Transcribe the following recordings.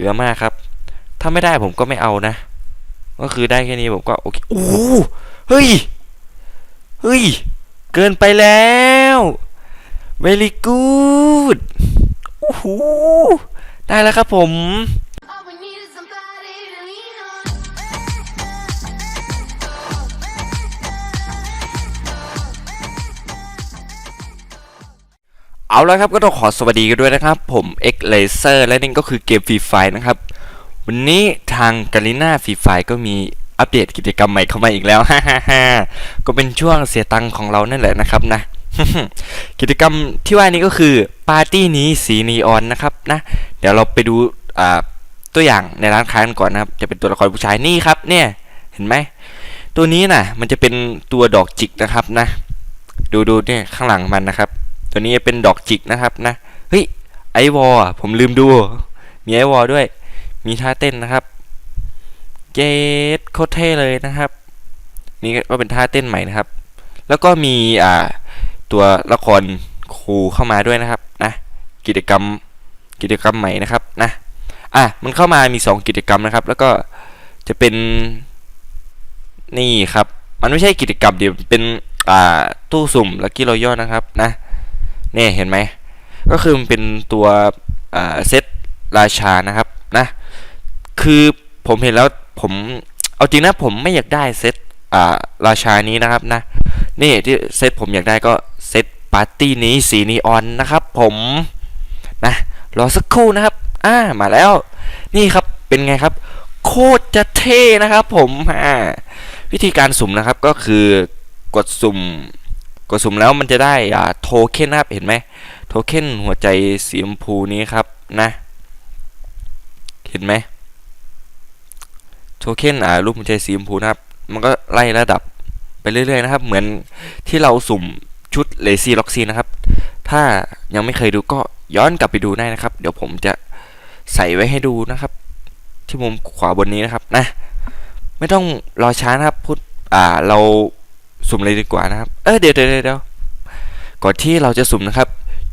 ลือมากครับ ถ้าไม่ได้ผมก็ไม่เอานะ ก็คือได้แค่นี้ผมก็โอเคโอ้เฮ้ย เฮ้ย เกินไปแล้ว very good โอ้โหได้แล้วครับผม เอาละครับก็ต้องขอสวัสดีกันด้วยนะครับ ผม X Laser และนี่ก็คือเกมฟรีไฟนะครับ วันนี้ทางกาลิน่าฟรีไฟก็มีอัปเดตกิจกรรมใหม่เข้ามาอีกแล้วฮ่าฮ่าฮ่าก็เป็นช่วงเสียตังค์ของเรานั่นแหละนะครับนะ กิจกรรมที่ว่านี้ก็คือปาร์ตี้นี้สีนีออนนะครับนะ เดี๋ยวเราไปดูตัวอย่างในร้านค้ากันก่อนนะครับ จะเป็นตัวละครผู้ชายนี่ครับเนี่ยเห็นไหมตัวนี้น่ะมันจะเป็นตัวดอกจิกนะครับนะ ดูดูเนี่ยข้างหลังมันนะครับ ตัวนี้เป็นดอกจิกนะครับนะเฮ้ยไอวอลผมลืมดู มีไอวอลด้วย มีท่าเต้นนะครับเจดโคตรเท่เลยนะครับ นี่ก็เป็นท่าเต้นใหม่นะครับ แล้วก็มีอ่าตัวละครครูเข้ามาด้วยนะครับนะกิจกรรมกิจกรรมใหม่นะครับนะอะมันเข้ามามี 2 กิจกรรมนะครับ แล้วก็จะเป็นนี่ครับ มันไม่ใช่กิจกรรมเดียวเป็นอ่าตู้สุ่มลักกี้รอยัลนะครับนะ เนี่ยเห็นไหมก็คือมันเป็นตัวเซตราชานะครับนะคือผมเห็นแล้วผมเอาจริงนะผมไม่อยากได้เซตราชานี้นะครับนะนี่ที่เซตผมอยากได้ก็เซตปาร์ตี้นี้สีนีออนนะครับ ผมนะรอสักครู่นะครับอ่ามาแล้วนี่ครับเป็นไงครับ โคตรจะเท่นะครับ ผมอ่าวิธีการสุ่มนะครับก็คือกดสุ่ม กดสุ่มแล้วมันจะได้อ่าโทเค็นนะครับเห็นไหมโทเค็นหัวใจสีชมพูนี้ครับนะ เห็นไหมโทเค็นอ่ารูปหัวใจสีชมพูนะครับ มันก็ไล่ระดับไปเรื่อยๆนะครับ เหมือนที่เราสุ่มชุดเลซี่ล็อกซีนะครับ ถ้ายังไม่เคยดูก็ย้อนกลับไปดูได้นะครับ เดี๋ยวผมจะใส่ไว้ให้ดูนะครับ ที่มุมขวาบนนี้นะครับนะ ไม่ต้องรอช้านะครับพุทธอ่าเรา สุ่มเลยดีกว่านะครับ เออเดี๋ยวเดี๋ยวเดี๋ยวก่อนที่เราจะสุ่มนะครับ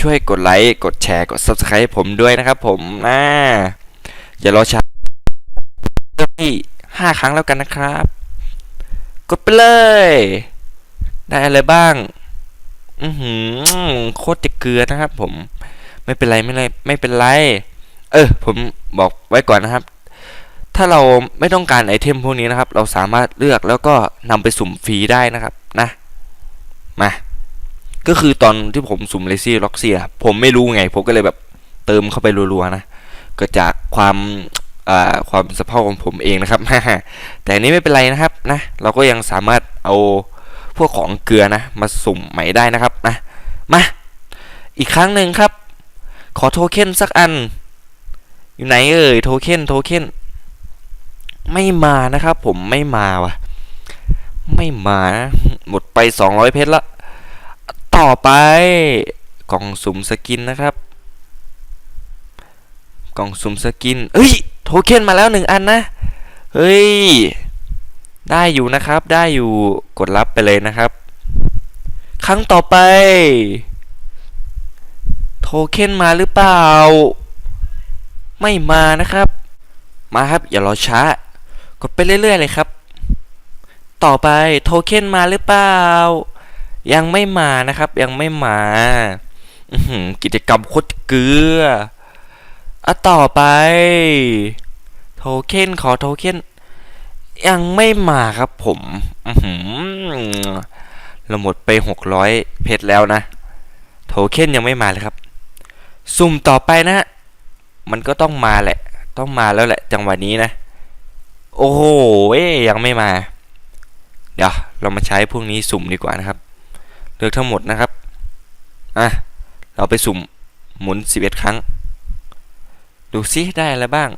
ช่วยกดไลค์กดแชร์กด subscribe ผมด้วยนะครับ ผมอ่าอย่ารอช้าที่ห้าครั้งแล้วกันนะครับ กดไปเลย ได้อะไรบ้าง อือหือโคตรจะเกลือนะครับ ผม ไม่เป็นไรไม่เลยไม่เป็นไร เออ ผมบอกไว้ก่อนนะครับ ถ้าเราไม่ต้องการไอเทมพวกนี้นะครับ เราสามารถเลือกแล้วก็นำไปสุ่มฟรีได้นะครับนะมาก็คือตอนที่ผมสุ่มเลซี่ล็อกเซียผมไม่รู้ไง ผมก็เลยแบบเติมเข้าไปรัวๆนะเกิดจากความความสะเพร่าของผมเองนะครับ แต่นนี้ไม่เป็นไรนะครับนะ เราก็ยังสามารถเอาพวกของเกลือนะ มาสุ่มใหม่ได้นะครับนะมาอีกครั้งหนึ่งครับ ขอโทเค็นสักอัน อยู่ไหนเอ่ยโทเค็นโทเค็น ไม่มานะครับ ผมไม่มาว่ะ ไม่มานะหมดไป 200 เพชรละ ต่อไปกล่องสุ่มสกินนะครับ กล่องสุ่มสกินเอ้ยโทเค็นมาแล้วหนึ่งอันนะ เฮ้ย ได้อยู่นะครับ ได้อยู่กดรับไปเลยนะครับ ครั้งต่อไป โทเค็นมาหรือเปล่า ไม่มานะครับ มาครับ อย่ารอช้า กดไปเรื่อยๆเลยครับ ต่อไปโทเค็นมาหรือเปล่า ยังไม่มานะครับ ยังไม่มาอืกิจกรรมโคตรเกลืออะต่อไป โทเค็นขอโทเค็นยังไม่มาครับผมอือหือเราหมดไป600เพชรแล้วนะ โทเค็นยังไม่มาเลยครับ สุ่มต่อไปนะ มันก็ต้องมาแหละ ต้องมาแล้วแหละ จังหวะนี้นะ โอ้โหเอ้ยยังไม่มา เดี๋ยวเรามาใช้พวกนี้สุ่มดีกว่านะครับ เลือกทั้งหมดนะครับ อะ เราไปสุ่มหมุน 11 ครั้ง ดูซิได้อะไรบ้าง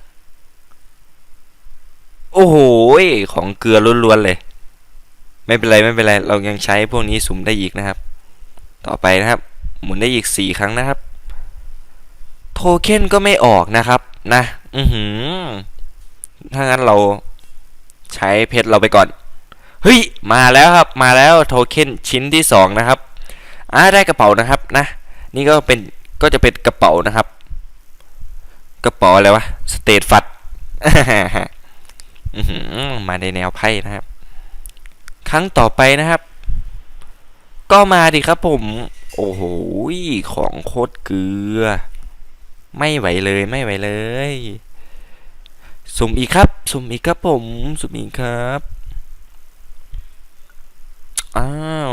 โอ้โหของเกลือล้วนๆเลย ไม่เป็นไรไม่เป็นไร เรายังใช้พวกนี้สุ่มได้อีกนะครับ ต่อไปนะครับ หมุนได้อีก 4 ครั้งนะครับ โทเค็นก็ไม่ออกนะครับ นะ อือหือ ถ้างั้นเราใช้เพชรเราไปก่อน เฮ้ย มาแล้วครับ มาแล้วโทเค็นชิ้นที่สองนะครับ อ่าได้กระเป๋านะครับนะ นี่ก็เป็นก็จะเป็นกระเป๋านะครับ กระเป๋าอะไรวะ สเตทฟัดมาในแนวไพ่นะครับ ครั้งต่อไปนะครับ ก็มาดิครับผม โอ้โห ของโคตรเกลือ ไม่ไหวเลยไม่ไหวเลย สุ่มอีกครับ สุ่มอีกครับผม สุ่มอีกครับ อ้าว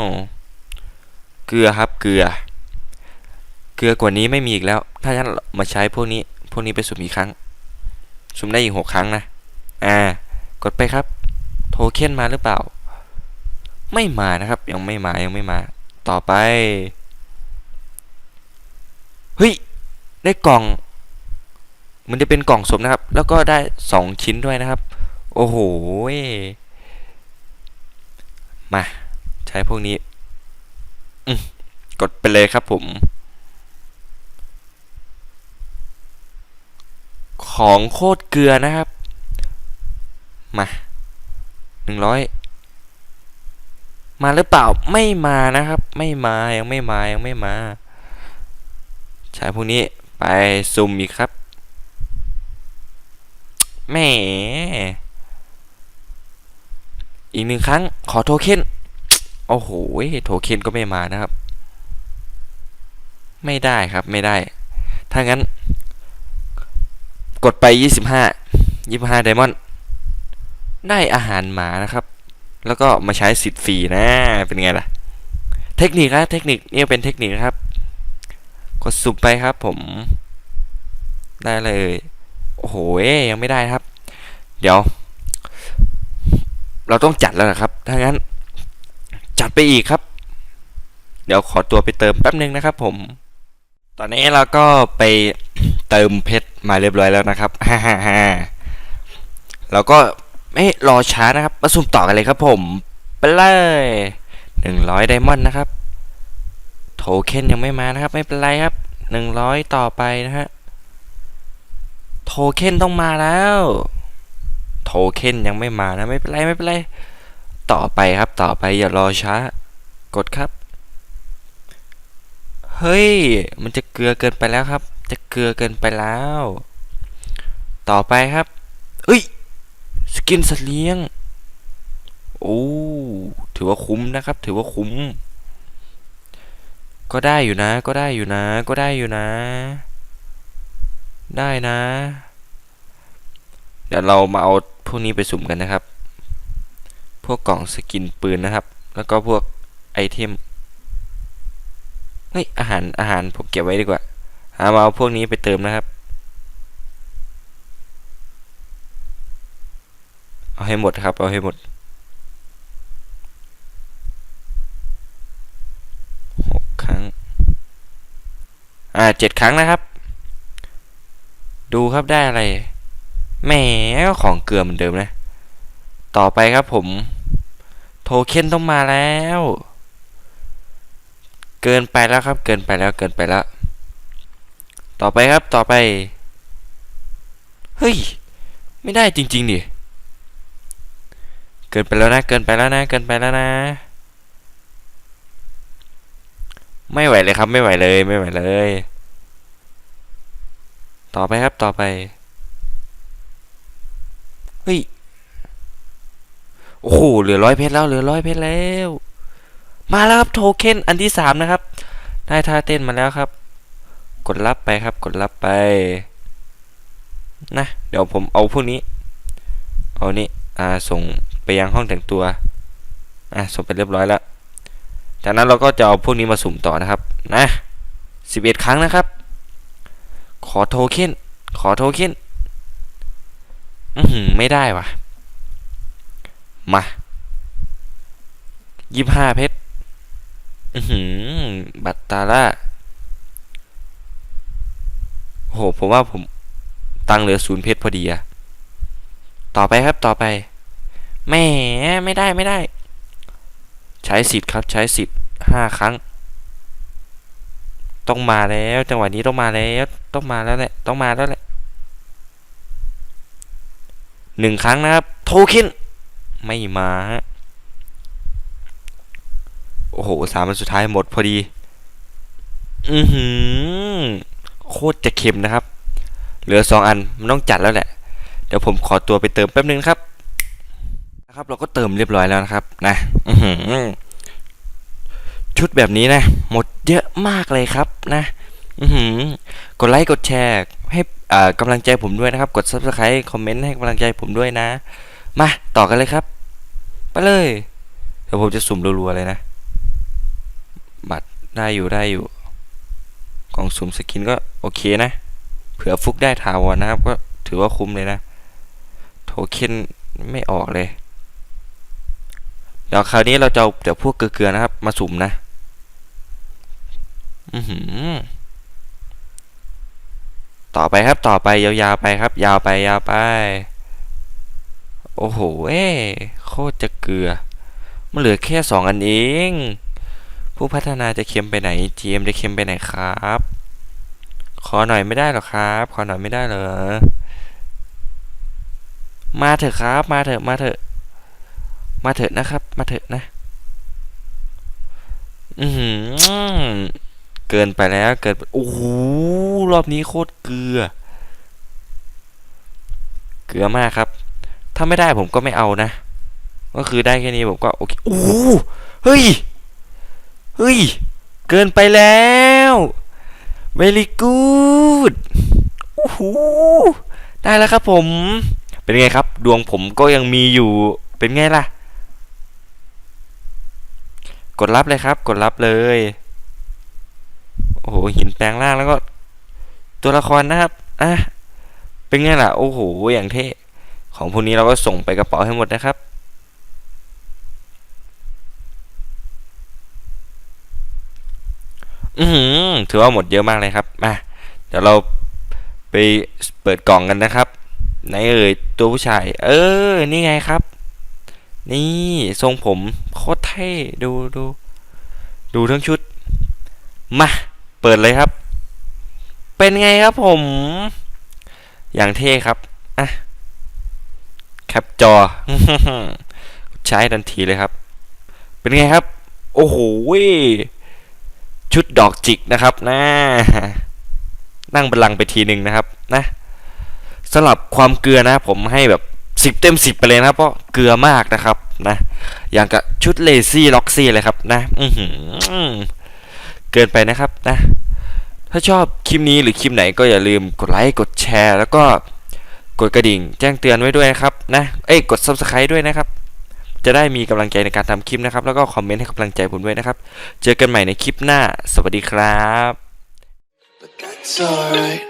เกลือครับ เกลือ เกลือกว่านี้ไม่มีอีกแล้ว ถ้างั้นมาใช้พวกนี้ พวกนี้ไปสุ่มอีกครั้ง สุ่มได้อีกหกครั้งนะ อ่า กดไปครับ โทเค็นมาหรือเปล่า ไม่มานะครับ ยังไม่มา ยังไม่มา ต่อไป เฮ้ย ได้กล่อง มันจะเป็นกล่องสมนะครับ แล้วก็ได้สองชิ้นด้วยนะครับ โอ้โห มา ใช้พวกนี้กดไปเลยครับผม ของโคตรเกลือนะครับ มาหนึ่งร้อยมาหรือเปล่าไม่มานะครับ ไม่มายังไม่มายังไม่มา ใช้พวกนี้ไปซุ่มอีกครับ แหม อีกหนึ่งครั้งขอโทเค็น โอ้โห โทเค็นก็ไม่มานะครับ ไม่ได้ครับไม่ได้ ถ้างั้น กดไป 25 25ไดมอนด์ได้อาหารหมานะครับ แล้วก็มาใช้สิทธิ์ฟรีนะ เป็นไงล่ะ เทคนิคนะเทคนิคนี่เป็นเทคนิคนะครับ กดสุ่มไปครับผม ได้เลย โอ้โหยังไม่ได้ครับ เดี๋ยว เราต้องจัดแล้วนะครับ ถ้างั้น จัดไปอีกครับ เดี๋ยวขอตัวไปเติมแป๊บนึงนะครับ ผม ตอนนี้เราก็ไปเติมเพชรมาเรียบร้อยแล้วนะครับฮ่าฮ่าฮ่าเราก็ไม่รอช้านะครับ มาสุ่มต่อกันเลยครับผม ไปเลยหนึ่งร้อยไดมอนด์นะครับ โทเค็นยังไม่มานะครับ ไม่เป็นไรครับหนึ่งร้อยต่อไปนะฮะ โทเค็นต้องมาแล้ว โทเค็นยังไม่มานะ ไม่เป็นไรไม่เป็นไร ต่อไปครับต่อไปอย่ารอช้า กดครับ เฮ้ย มันจะเกลือเกินไปแล้วครับ จะเกลือเกินไปแล้ว ต่อไปครับเอ้ย สกินสัตว์เลี้ยง โอ้ ถือว่าคุ้มนะครับ ถือว่าคุ้ม ก็ได้อยู่นะ ก็ได้อยู่นะ ก็ได้อยู่นะ ได้นะ เดี๋ยวเรามาเอาพวกนี้ไปสุ่มกันนะครับ พวกกล่องสกินปืนนะครับ แล้วก็พวกไอเทมเฮ้ยอาหารอาหารผมเก็บไว้ดีกว่าหามาเอาพวกนี้ไปเติมนะครับ เอาให้หมดครับ เอาให้หมดหกครั้ง อ่าเจ็ดครั้งนะครับ ดูครับได้อะไรแหมก็ของเกลือเหมือนเดิมนะ ต่อไปครับผม โทเค็นต้องมาแล้ว เกินไปแล้วครับ เกินไปแล้วเกินไปแล้ว ต่อไปครับต่อไป เฮ้ย ไม่ได้จริง ๆ ดิ เกินไปแล้วนะ เกินไปแล้วนะ เกินไปแล้วนะ ไม่ไหวเลยครับ ไม่ไหวเลย ไม่ไหวเลย ต่อไปครับต่อไปเฮ้ยโอ้โหเหลือร้อยเพชรแล้วเหลือร้อยเพชรแล้ว มาแล้วครับโทเค็นอันที่สามนะครับ ได้ท่าเต้นมาแล้วครับ กดรับไปครับ กดรับไป นะ เดี๋ยวผมเอาพวกนี้ เอานี้อ่าส่งไปยังห้องแต่งตัวอะส่งไปเรียบร้อยแล้ว จากนั้นเราก็จะเอาพวกนี้มาสุ่มต่อนะครับ นะสิบเอ็ดครั้งนะครับ ขอโทเค็นขอโทเค็นอือหือไม่ได้วะมายี่ห้าเพชรอือหือบัตรตาล่าโอ้โหผมว่าผมตังเหลือศูนย์เพชรพอดีอะต่อไปครับต่อไปแหมไม่ได้ไม่ได้ ใช้สิทธิ์ครับใช้สิทธิ์ห้าครั้ง ต้องมาแล้ว จังหวะนี้ต้องมาแล้ว ต้องมาแล้วแหละ ต้องมาแล้วแหละหนึ่งครั้งนะครับ โทค็นไม่มาฮะ โอ้โห สามอันสุดท้ายหมดพอดี อือหือ โคตรจะเค็มนะครับ เหลือสองอัน มันต้องจัดแล้วแหละ เดี๋ยวผมขอตัวไปเติมแป๊บนึงครับ นะครับ เราก็เติมเรียบร้อยแล้วนะครับ นะ อือหือ ชุดแบบนี้นะ หมดเยอะมากเลยครับนะกดไลค์กดแชร์ให้อ่ากำลังใจผมด้วยนะครับ กด subscribe คอมเมนต์ให้กำลังใจผมด้วยนะ มาต่อกันเลยครับ ไปเลยเดี๋ยวผมจะสุ่มรัวๆเลยนะ บัตรได้อยู่ได้อยู่กล่องสุ่มสกินก็โอเคนะ เผื่อฟุกได้ถาวรนะครับ ก็ถือว่าคุ้มเลยนะ โทเค็นไม่ออกเลย เดี๋ยวคราวนี้เราจะเดี๋ยวพวกเกลือๆนะครับ มาสุ่มนะ ต่อไปครับต่อไปยาวๆไปครับ ยาวไปยาวไป โอ้โหเอ้โคตรจะเกลือ มันเหลือแค่สองอันเอง ผู้พัฒนาจะเค็มไปไหน GM จะเค็มไปไหนครับ ขอหน่อยไม่ได้หรอครับ ขอหน่อยไม่ได้เหรอ มาเถอะครับ มาเถอะมาเถอะ มาเถอะนะครับ มาเถอะนะ อือหือ เกินไปแล้วเกินโอ้โหรอบนี้โคตรเกลือ เกลือมากครับ ถ้าไม่ได้ผมก็ไม่เอานะ ก็คือได้แค่นี้ผมก็โอเคโอ้โหเฮ้ยเฮ้ย เกินไปแล้ว very good โอ้โหได้แล้วครับผม เป็นไงครับ ดวงผมก็ยังมีอยู่เป็นไงล่ะ กดรับเลยครับ กดรับเลย โอ้โหหินแปลงร่างแล้วก็ ตัวละครนะครับอะเป็นไงล่ะ โอ้โห อย่างเท่ ของพวกนี้เราก็ส่งไปกระเป๋าให้หมดนะครับอือหือถือว่าหมดเยอะมากเลยครับ มา เดี๋ยวเราไปเปิดกล่องกันนะครับ ไหนเอ่ย ตัวผู้ชาย เออ นี่ไงครับ นี่ทรงผมโคตรเท่ ดูดู ดูทั้งชุด มา เปิดเลยครับ เป็นไงครับผม อย่างเท่ครับ อะ แคปจอ ใช้ทันทีเลยครับ เป็นไงครับ โอ้โห้ชุดดอกจิกนะครับนะนั่งบัลลังไปทีหนึ่งนะครับ นะสำหรับความเกลือนะผมให้แบบสิบเต็มสิบไปเลยนะเพราะเกลือมากนะครับ นะ อย่างกับชุดเลซี่ล็อกซี่เลยครับ นะ อือหือ เกินไปนะครับนะถ้าชอบคลิปนี้หรือคลิปไหนก็อย่าลืมกดไลค์กดแชร์ แล้วก็กดกระดิ่ง แจ้งเตือนไว้ด้วยนะครับนะเอ้ยกด subscribe ด้วยนะครับ จะได้มีกำลังใจในการทำคลิปนะครับ แล้วก็คอมเมนต์ให้กำลังใจผมด้วยนะครับ เจอกันใหม่ในคลิปหน้า สวัสดีครับ But that's alright.